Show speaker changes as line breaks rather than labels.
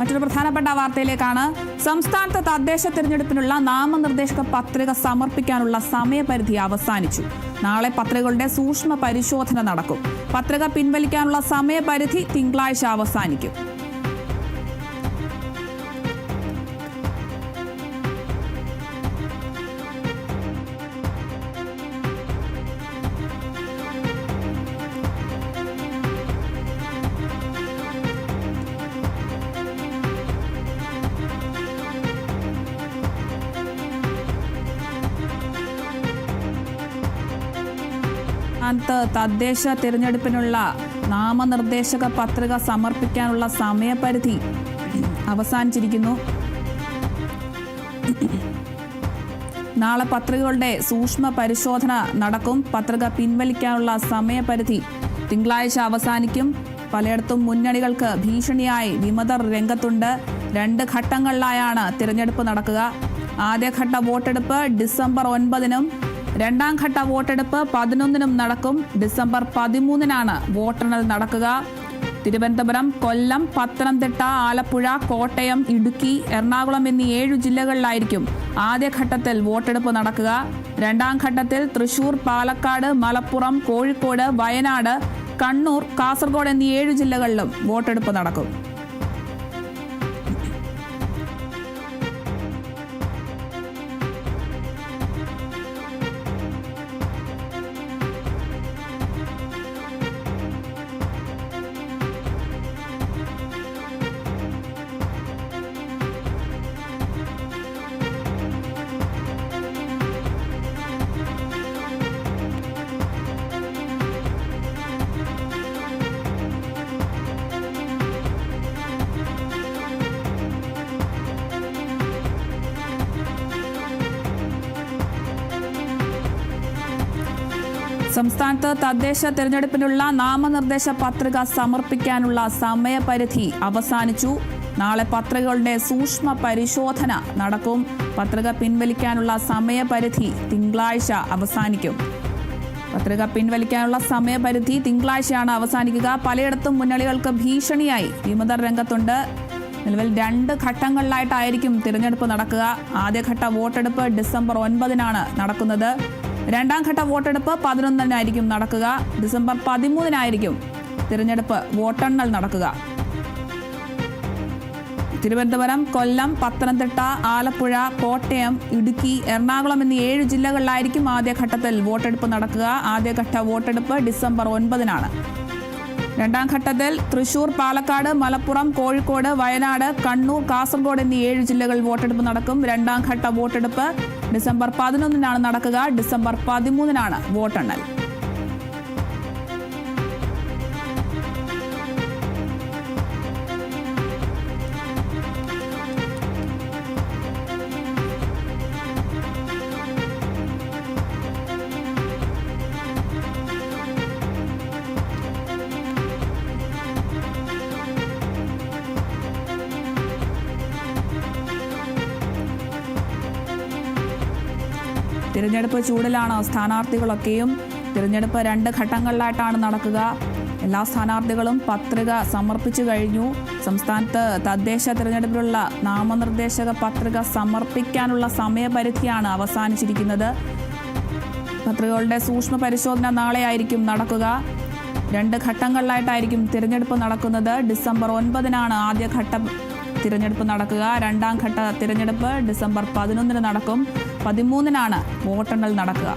മറ്റൊരു പ്രധാനപ്പെട്ട വാർത്തയിലേക്കാണ്. സംസ്ഥാനത്ത് തദ്ദേശ തിരഞ്ഞെടുപ്പിനുള്ള നാമനിർദ്ദേശക പത്രിക സമർപ്പിക്കാനുള്ള സമയപരിധി അവസാനിച്ചു. നാളെ പത്രികകളുടെ സൂക്ഷ്മ പരിശോധന നടക്കും. പത്രിക പിൻവലിക്കാനുള്ള സമയപരിധി തിങ്കളാഴ്ച അവസാനിക്കും. സംസ്ഥാനത്ത് തദ്ദേശ തിരഞ്ഞെടുപ്പിനുള്ള നാമനിർദ്ദേശക പത്രിക സമർപ്പിക്കാനുള്ള സമയപരിധി അവസാനിച്ചിരിക്കുന്നു. നാളെ പത്രികകളുടെ സൂക്ഷ്മ പരിശോധന നടക്കും. പത്രിക പിൻവലിക്കാനുള്ള സമയപരിധി തിങ്കളാഴ്ച അവസാനിക്കും. പലയിടത്തും മുന്നണികൾക്ക് ഭീഷണിയായി വിമതർ രംഗത്തുണ്ട്. രണ്ട് ഘട്ടങ്ങളിലായാണ് തിരഞ്ഞെടുപ്പ് നടക്കുക. ആദ്യഘട്ട വോട്ടെടുപ്പ് ഡിസംബർ ഒൻപതിനും രണ്ടാം ഘട്ട വോട്ടെടുപ്പ് പതിനൊന്നിനും നടക്കും. ഡിസംബർ പതിമൂന്നിനാണ് വോട്ടെണ്ണൽ നടക്കുക. തിരുവനന്തപുരം കൊല്ലം പത്തനംതിട്ട ആലപ്പുഴ കോട്ടയം ഇടുക്കി എറണാകുളം എന്നീ ഏഴു ജില്ലകളിലായിരിക്കും ആദ്യഘട്ടത്തിൽ വോട്ടെടുപ്പ് നടക്കുക. രണ്ടാം ഘട്ടത്തിൽ തൃശൂർ പാലക്കാട് മലപ്പുറം കോഴിക്കോട് വയനാട് കണ്ണൂർ കാസർഗോഡ് എന്നീ ഏഴു ജില്ലകളിലും വോട്ടെടുപ്പ് നടക്കും. സംസ്ഥാനത്ത് തദ്ദേശ തെരഞ്ഞെടുപ്പിനുള്ള നാമനിർദ്ദേശ പത്രിക സമർപ്പിക്കാനുള്ള സമയപരിധി അവസാനിച്ചു. നാളെ പത്രികകളുടെ സൂക്ഷ്മ പരിശോധന നടക്കും. പത്രിക പിൻവലിക്കാനുള്ള സമയപരിധി തിങ്കളാഴ്ച അവസാനിക്കും. പത്രിക പിൻവലിക്കാനുള്ള സമയപരിധി തിങ്കളാഴ്ചയാണ് അവസാനിക്കുക. പലയിടത്തും മുന്നണികൾക്ക് ഭീഷണിയായി വിമതർ രംഗത്തുണ്ട്. നിലവിൽ രണ്ട് ഘട്ടങ്ങളിലായിട്ടായിരിക്കും തിരഞ്ഞെടുപ്പ് നടക്കുക. ആദ്യഘട്ട വോട്ടെടുപ്പ് ഡിസംബർ ഒൻപതിനാണ് നടക്കുന്നത്. രണ്ടാം ഘട്ട വോട്ടെടുപ്പ് പതിനൊന്നിനായിരിക്കും നടക്കുക. ഡിസംബർ പതിമൂന്നിനായിരിക്കും തിരഞ്ഞെടുപ്പ് വോട്ടെണ്ണൽ നടക്കുക. തിരുവനന്തപുരം കൊല്ലം പത്തനംതിട്ട ആലപ്പുഴ കോട്ടയം ഇടുക്കി എറണാകുളം എന്നീ ഏഴ് ജില്ലകളിലായിരിക്കും ആദ്യഘട്ടത്തിൽ വോട്ടെടുപ്പ് നടക്കുക. ആദ്യഘട്ട വോട്ടെടുപ്പ് ഡിസംബർ ഒൻപതിനാണ്. രണ്ടാം ഘട്ടത്തിൽ തൃശൂർ പാലക്കാട് മലപ്പുറം കോഴിക്കോട് വയനാട് കണ്ണൂർ കാസർഗോഡ് എന്നീ ഏഴ് ജില്ലകളിൽ വോട്ടെടുപ്പ് നടക്കും. രണ്ടാം ഘട്ട വോട്ടെടുപ്പ് ഡിസംബർ പതിനൊന്നിനാണ് നടക്കുക. ഡിസംബർ പതിമൂന്നിനാണ് വോട്ടെണ്ണൽ. തിരഞ്ഞെടുപ്പ് ചൂടിലാണ് സ്ഥാനാർത്ഥികളൊക്കെയും. തിരഞ്ഞെടുപ്പ് രണ്ട് ഘട്ടങ്ങളിലായിട്ടാണ് നടക്കുക. എല്ലാ സ്ഥാനാർത്ഥികളും പത്രിക സമർപ്പിച്ചു കഴിഞ്ഞു. സംസ്ഥാനത്ത് തദ്ദേശ തിരഞ്ഞെടുപ്പിലുള്ള നാമനിർദ്ദേശക പത്രിക സമർപ്പിക്കാനുള്ള സമയപരിധിയാണ് അവസാനിച്ചിരിക്കുന്നത്. പത്രികകളുടെ സൂക്ഷ്മ പരിശോധന നാളെയായിരിക്കും നടക്കുക. രണ്ട് ഘട്ടങ്ങളിലായിട്ടായിരിക്കും തിരഞ്ഞെടുപ്പ് നടക്കുന്നത്. ഡിസംബർ ഒൻപതിനാണ് ആദ്യഘട്ട തിരഞ്ഞെടുപ്പ് നടക്കുക. രണ്ടാം ഘട്ട തിരഞ്ഞെടുപ്പ് ഡിസംബർ പതിനൊന്നിന് നടക്കും. പതിമൂന്നിനാണ് വോട്ടെണ്ണൽ നടക്കുക.